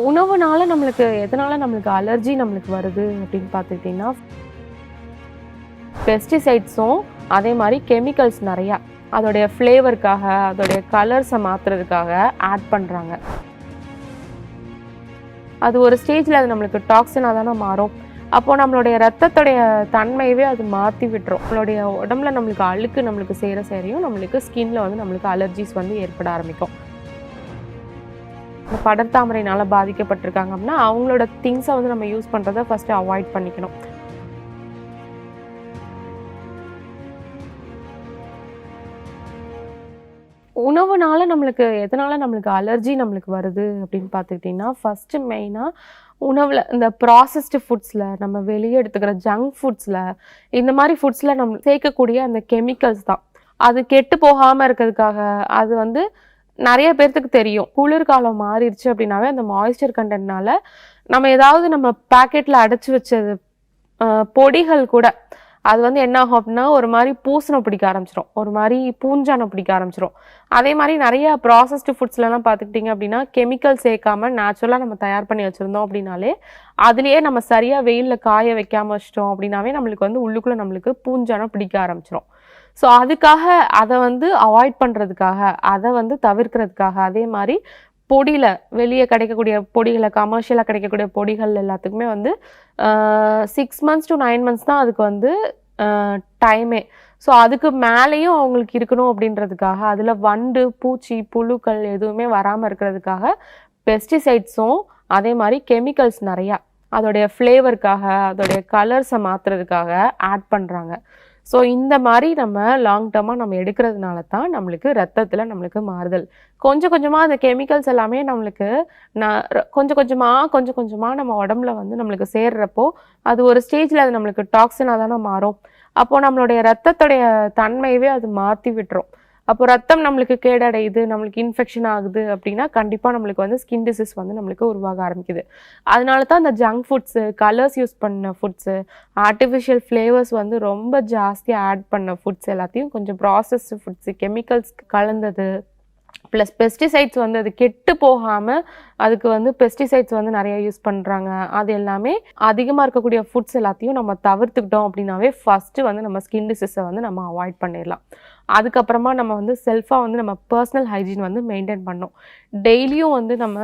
உணவுனால நம்மளுக்கு எதனால நம்மளுக்கு அலர்ஜி நம்மளுக்கு வருது அப்படின்னு பார்த்துக்கிட்டிங்கன்னா பெஸ்டிசைட்ஸும் அதே மாதிரி கெமிக்கல்ஸ் நிறையா அதோடைய ஃப்ளேவருக்காக அதோடைய கலர்ஸை மாற்றுறதுக்காக ஆட் பண்ணுறாங்க அது ஒரு ஸ்டேஜில் அது நம்மளுக்கு டாக்ஸினாக தானே மாறும். அப்போது நம்மளுடைய ரத்தத்துடைய தன்மையவே அது மாற்றி விட்டுரும். நம்மளுடைய உடம்புல நம்மளுக்கு அழுக்கு நம்மளுக்கு சேர சேரையும் நம்மளுக்கு ஸ்கின்ல வந்து நம்மளுக்கு அலர்ஜிஸ் வந்து ஏற்பட ஆரம்பிக்கும். படர்தாமரைனால பாதிக்கப்பட்டிருக்காங்க அப்படின்னா அவங்களோட திங்ஸை வந்து நம்ம யூஸ் பண்ணுறதை ஃபஸ்ட்டு அவாய்ட் பண்ணிக்கணும். உணவுனால நம்மளுக்கு எதனால நம்மளுக்கு அலர்ஜி நம்மளுக்கு வருது அப்படின்னு பார்த்துக்கிட்டிங்கன்னா ஃபஸ்ட்டு மெயினாக உணவில் இந்த ப்ராசஸ்டு ஃபுட்ஸில் நம்ம வெளியே எடுத்துக்கிற ஜங்க் ஃபுட்ஸில் இந்த மாதிரி ஃபுட்ஸில் நம்ம சேர்க்கக்கூடிய அந்த கெமிக்கல்ஸ் தான். அது கெட்டு போகாமல் இருக்கிறதுக்காக அது வந்து நிறைய பேர்த்துக்கு தெரியும். குளிர்காலம் மாறிடுச்சு அப்படின்னாவே அந்த மாய்ஸ்சர் கண்டென்ட்னால நம்ம ஏதாவது நம்ம பேக்கெட்டில் அடைச்சி வச்சது பொடிகள் கூட அது வந்து என்ன ஆகும் அப்படின்னா ஒரு மாதிரி பூசணை பிடிக்க ஆரம்பிச்சிடும் ஒரு மாதிரி பூஞ்சானை பிடிக்க ஆரம்பிச்சிடும் அதே மாதிரி நிறைய ப்ராசஸ்டு ஃபுட்ஸ்லலாம் பார்த்துக்கிட்டிங்க அப்படின்னா கெமிக்கல் சேர்க்காம நேச்சுரலாக நம்ம தயார் பண்ணி வச்சுருந்தோம் அப்படின்னாலே அதுலேயே நம்ம சரியாக வெயிலில் காய வைக்காம வச்சிட்டோம் அப்படின்னாவே நம்மளுக்கு வந்து உள்ளுக்குள்ளே நம்மளுக்கு பூஞ்சானம் பிடிக்க ஆரம்பிச்சிடும் ஸோ அதுக்காக அதை வந்து அவாய்ட் பண்ணுறதுக்காக அதை வந்து தவிர்க்கிறதுக்காக அதே மாதிரி பொடியில் வெளியே கிடைக்கக்கூடிய பொடிகளை கமர்ஷியலாக கிடைக்கக்கூடிய பொடிகள் எல்லாத்துக்குமே வந்து six months to nine months தான் அதுக்கு வந்து டைமே ஸோ அதுக்கு மேலேயும் அவங்களுக்கு இருக்கணும் அப்படின்றதுக்காக அதில் வண்டு பூச்சி புழுக்கள் எதுவுமே வராமல் இருக்கிறதுக்காக பெஸ்டிசைட்ஸும் அதே மாதிரி கெமிக்கல்ஸ் நிறையா அதோடைய ஃப்ளேவருக்காக அதோடைய கலர்ஸை மாற்றுறதுக்காக ஆட் பண்ணுறாங்க ஸோ இந்த மாதிரி நம்ம லாங் டர்மாக நம்ம எடுக்கிறதுனால தான் நம்மளுக்கு ரத்தத்தில் நம்மளுக்கு மாறுதல். கொஞ்சம் கொஞ்சமாக அந்த கெமிக்கல்ஸ் எல்லாமே நம்மளுக்கு நான் கொஞ்சம் கொஞ்சமாக கொஞ்சம் கொஞ்சமாக நம்ம உடம்புல வந்து நம்மளுக்கு சேர்றப்போ அது ஒரு ஸ்டேஜில் அது நம்மளுக்கு டாக்ஸினாக தானே மாறும். அப்போது நம்மளுடைய ரத்தத்துடைய தன்மையவே அது மாற்றி விட்டுரும். அப்போ ரத்தம் நம்மளுக்கு கேடடையுது நம்மளுக்கு இன்ஃபெக்ஷன் ஆகுது அப்படின்னா கண்டிப்பாக நம்மளுக்கு வந்து ஸ்கின் டிசீஸ் வந்து நம்மளுக்கு உருவாக ஆரம்பிக்குது. அதனால தான் அந்த ஜங்க் ஃபுட்ஸு கலர்ஸ் யூஸ் பண்ண ஃபுட்ஸு ஆர்டிஃபிஷியல் ஃப்ளேவர்ஸ் வந்து ரொம்ப ஜாஸ்தியாக ஆட் பண்ண ஃபுட்ஸ் எல்லாத்தையும் கொஞ்சம் ப்ராசஸ்டு ஃபுட்ஸு கெமிக்கல்ஸ் கலந்தது. ப்ளஸ் பெஸ்டிசைட்ஸ் வந்து அது கெட்டு போகாமல் அதுக்கு வந்து பெஸ்டிசைட்ஸ் வந்து நிறைய யூஸ் பண்ணுறாங்க அது எல்லாமே அதிகமாக இருக்கக்கூடிய ஃபுட்ஸ் எல்லாத்தையும் நம்ம தவிர்த்துக்கிட்டோம் அப்படின்னாவே ஃபஸ்ட்டு வந்து நம்ம ஸ்கின் டிசீஸை வந்து நம்ம அவாய்ட் பண்ணிடலாம். அதுக்கப்புறமா நம்ம வந்து செல்ஃபாக வந்து நம்ம பர்சனல் ஹைஜீன் வந்து மெயின்டைன் பண்ணணும். டெய்லியும் வந்து நம்ம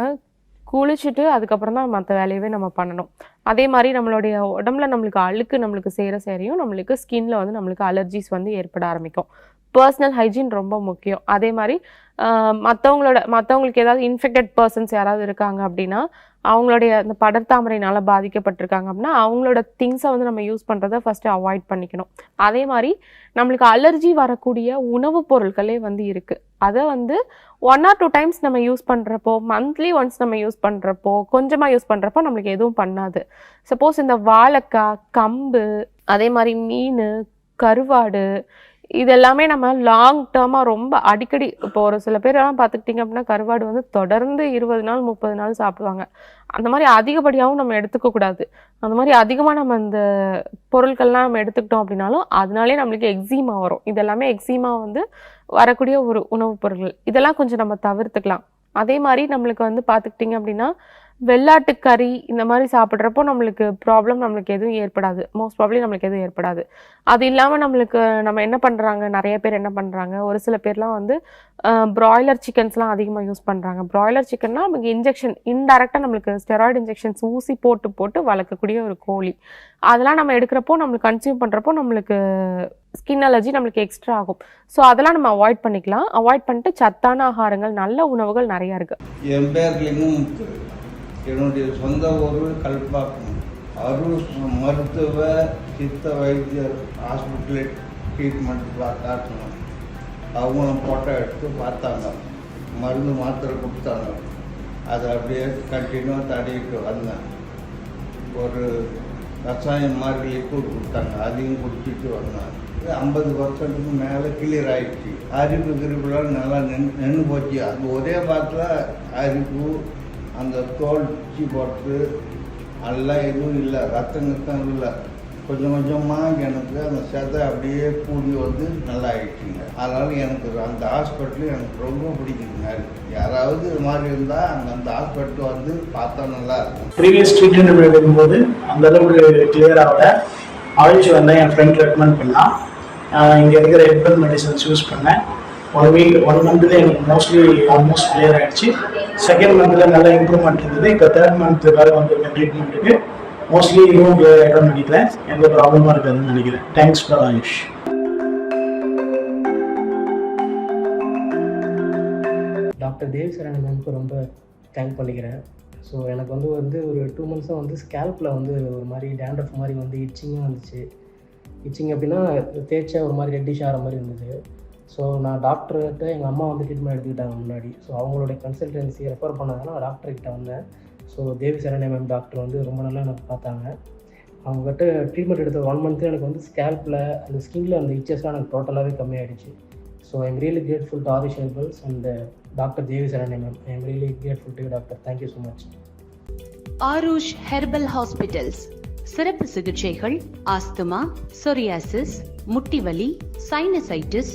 குளிச்சுட்டு அதுக்கப்புறம் தான் மற்ற வேலையவே நம்ம பண்ணணும். அதே மாதிரி நம்மளுடைய உடம்புல நம்மளுக்கு அழுக்கு நம்மளுக்கு சேர சேரையும் நம்மளுக்கு ஸ்கின்ல வந்து நம்மளுக்கு அலர்ஜிஸ் வந்து ஏற்பட ஆரம்பிக்கும். பர்சனல் ஹைஜீன் ரொம்ப முக்கியம். அதே மாதிரி மற்றவங்களோட மற்றவங்களுக்கு ஏதாவது இன்ஃபெக்டட் பர்சன்ஸ் யாராவது இருக்காங்க அப்படின்னா அவங்களுடைய அந்த படர்தாமரைனால பாதிக்கப்பட்டிருக்காங்க அப்படின்னா அவங்களோட திங்ஸை வந்து நம்ம யூஸ் பண்ணுறதை ஃபஸ்ட்டு அவாய்ட் பண்ணிக்கணும். அதே மாதிரி நம்மளுக்கு அலர்ஜி வரக்கூடிய உணவுப் பொருட்களே வந்து இருக்குது அதை வந்து ஒன் ஆர் டூ டைம்ஸ் நம்ம யூஸ் பண்ணுறப்போ மந்த்லி ஒன்ஸ் நம்ம யூஸ் பண்ணுறப்போ கொஞ்சமாக யூஸ் பண்ணுறப்போ நம்மளுக்கு எதுவும் பண்ணாது. சப்போஸ் இந்த வாழைக்காய் கம்பு அதே மாதிரி மீன் கருவாடு இது எல்லாமே நம்ம லாங் டேர்மாக ரொம்ப அடிக்கடி இப்போ ஒரு சில பேரெல்லாம் பார்த்துக்கிட்டிங்க அப்படின்னா கருவாடு வந்து தொடர்ந்து இருபது நாள் முப்பது நாள் சாப்பிடுவாங்க. அந்த மாதிரி அதிகப்படியாகவும் நம்ம எடுத்துக்க கூடாது. அந்த மாதிரி அதிகமாக நம்ம இந்த பொருட்கள்லாம் நம்ம எடுத்துக்கிட்டோம் அப்படின்னாலும் அதனாலே நம்மளுக்கு எக்ஸிமா வரும். இதெல்லாமே எக்ஸிமா வந்து வரக்கூடிய ஒரு உணவுப் பொருட்கள். இதெல்லாம் கொஞ்சம் நம்ம தவிர்த்துக்கலாம். அதே மாதிரி நம்மளுக்கு வந்து பார்த்துக்கிட்டிங்க அப்படின்னா வெள்ளாட்டு கறி இந்த மாதிரி சாப்பிட்றப்போ நம்மளுக்கு ப்ராப்ளம் நம்மளுக்கு எதுவும் ஏற்படாது. மோஸ்ட் ப்ராப்ளி நம்மளுக்கு எதுவும் ஏற்படாது. அது இல்லாமல் நம்மளுக்கு நம்ம என்ன பண்ணுறாங்க நிறைய பேர் என்ன பண்ணுறாங்க ஒரு சில பேர்லாம் வந்து ப்ராய்லர் சிக்கன்ஸ்லாம் அதிகமாக யூஸ் பண்ணுறாங்க ப்ராய்லர் சிக்கன்னா நமக்கு இன்ஜெக்ஷன் இன்டெரக்டாக நம்மளுக்கு ஸ்டெராய்டு இன்ஜெக்ஷன்ஸ் ஊசி போட்டு போட்டு வளர்க்கக்கூடிய ஒரு கோழி. அதெல்லாம் நம்ம எடுக்கிறப்போ நம்மளுக்கு கன்சியூம் பண்ணுறப்போ நம்மளுக்கு ஸ்கின் அலர்ஜி நம்மளுக்கு எக்ஸ்ட்ரா ஆகும். ஸோ அதெல்லாம் நம்ம அவாய்ட் பண்ணிக்கலாம். அவாய்ட் பண்ணிட்டு சத்தான ஆகாரங்கள் நல்ல உணவுகள் நிறையா இருக்குது என்னுடைய சொந்த ஊர் கல்பாக்கம். அருள் மருத்துவ சித்த வைத்தியர் ஹாஸ்பிட்டலில் ட்ரீட்மெண்ட் காட்டணும் அவங்களும் ஃபோட்டோ எடுத்து பார்த்தாங்க. மருந்து மாத்திரை கொடுத்தாங்க. அதை அப்படியே கண்டினியூவாக தடவிட்டு வந்தேன். ஒரு கஷாயம் மாதிரி லிக்விட் கொடுத்தாங்க. அதையும் குடிச்சிட்டு வந்தேன். ஐம்பது பர்சன்ட்டுக்கு மேலே கிளியர் ஆகிடுச்சு அரிப்பு கிரிப்புலாம் நல்லா நின்று நின்று போச்சு. அது ஒரே பாட்டில் அரிப்பு அந்த தோல் பிச்சு போட்டு எல்லாம் எதுவும் இல்லை ரத்தம் கத்தம் இல்லை கொஞ்சம் கொஞ்சமாக எனக்கு அந்த செதை அப்படியே கூடி வந்து நல்லா ஆயிடுச்சுங்க அதனால் எனக்கு அந்த ஹாஸ்பிட்டல் எனக்கு ரொம்ப பிடிக்குதுங்க. யாராவது இது மாதிரி இருந்தால் அங்கே அந்த ஹாஸ்பிட்டல் வந்து பார்த்தா நல்லா இருக்கும். ப்ரீவியஸ் ட்ரீட்மெண்ட் எடுக்கும்போது அந்த அளவுக்கு கிளியர் ஆகல. ஆயில்ஸ் வந்து என் ஃப்ரெண்ட் ரெக்கமெண்ட் பண்ணான். இங்கே இருக்கிற ஹெர்பல் மெடிசன்ஸ் யூஸ் பண்ணேன். ஒன் வீக் ஒன் மந்த்ல எனக்கு மோஸ்ட்லி ஆல்மோஸ்ட் கிளியர் ஆகிடுச்சு செகண்ட் மந்த்தில் நல்லா இம்ப்ரூவ்மெண்ட் இருந்தது. இப்போ தேர்ட் மந்த்துக்காக வந்திருக்கேன் ட்ரீட்மெண்ட்டுக்கு மோஸ்ட்லி இன்னும் கிளியர் ஆகிடும்னு எந்த ப்ராப்ளமாக இருக்காதுன்னு நினைக்கிறேன். Thanks for Ayush doctor Dev Charan மேம்க்கு ரொம்ப தேங்க் பண்ணிக்கிறேன். ஸோ எனக்கு வந்து வந்து ஒரு டூ மந்த்ஸாக வந்து ஸ்கேல்பில் வந்து ஒரு மாதிரி டேண்ட்ரஃப் மாதிரி வந்து இச்சிங்காக வந்துச்சு. இச்சிங் அப்படின்னா தேய்ச்சா ஒரு மாதிரி ரெட்டிஷ் ஆகிற மாதிரி இருந்தது. ஸோ நான் டாக்டர்கிட்ட எங்கள் அம்மா வந்து ட்ரீட்மெண்ட் எடுத்துக்கிட்டாங்க முன்னாடி. ஸோ அவங்களுடைய கன்சல்டன்சி ரெஃபர் பண்ணாங்கன்னா நான் டாக்டர்கிட்ட வந்தேன். ஸோ தேவி சரணை மேம் டாக்டர் வந்து ரொம்ப நல்லா எனக்கு பார்த்தாங்க. அவங்ககிட்ட ட்ரீட்மெண்ட் எடுத்த ஒன் மந்த்து எனக்கு வந்து ஸ்கேல்பில் அந்த ஸ்கின்ல அந்த இச்சஸ்லாம் எனக்கு டோட்டலாகவே கம்மியாயிடுச்சு. So I'm really grateful to Aadhish herbals and doctor Devi சரணை ma'am I'm really grateful to doctor thank you so much Aarush herbal hospitals. சிறப்பு சிகிச்சைகள் ஆஸ்துமா சொரியாசிஸ் முட்டிவலி சைனசைட்டிஸ்